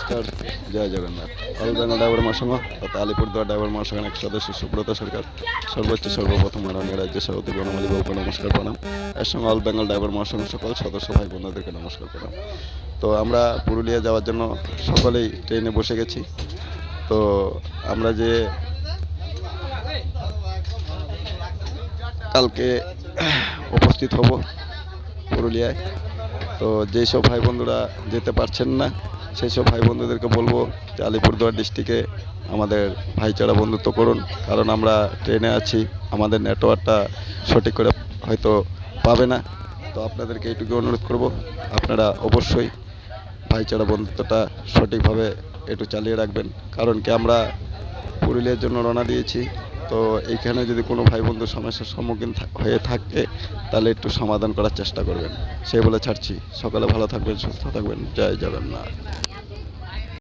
নমস্কার জয় Jagannath. All Bengal driver মহাসংঘ তথা আলিপুরদুয়ার ড্রাইভার মহাসংঘের এক সদস্য সুব্রত সরকার। সর্বোচ্চ সর্বপ্রথম মাননীয় রাজ্য সভাপতি বনমালী বাবুকে নমস্কার প্রণাম। এর সঙ্গে অল বেঙ্গল ড্রাইভার মহাসংঘ সকল সদস্য ভাই বোনদেরকে নমস্কার প্রণাম। তো আমরা পুরুলিয়া যাওয়ার জন্য সকলেই ট্রেনে বসে গেছি। তো আমরা যে কালকে উপস্থিত হব পুরুলিয়ায় তো যেই সব ভাই বন্ধুরা যেতে পারছেন না সেই সব ভাই বন্ধুদেরকে বলব যে আলিপুরদুয়ার ডিস্ট্রিক্টে আমাদের ভাইচারা বন্ধুত্ব করুন। কারণ আমরা ট্রেনে আছি, আমাদের নেটওয়ার্কটা সঠিক করে হয়তো পাবে না। তো আপনাদেরকে এইটুকু অনুরোধ করব, আপনারা অবশ্যই ভাইচারা বন্ধুত্বটা সঠিকভাবে একটু চালিয়ে রাখবেন। কারণ কি আমরা পুরুলিয়ার জন্য রওনা দিয়েছি তো এইখানে যদি কোনো ভাই বন্ধু সমস্যার সম্মুখীন হয়ে থাকে, তাহলে একটু সমাধান করার চেষ্টা করবেন। সেই বলে ছাড়ছি। সকালে ভালো থাকবেন, সুস্থ থাকবেন। জয় জগন্নাথ।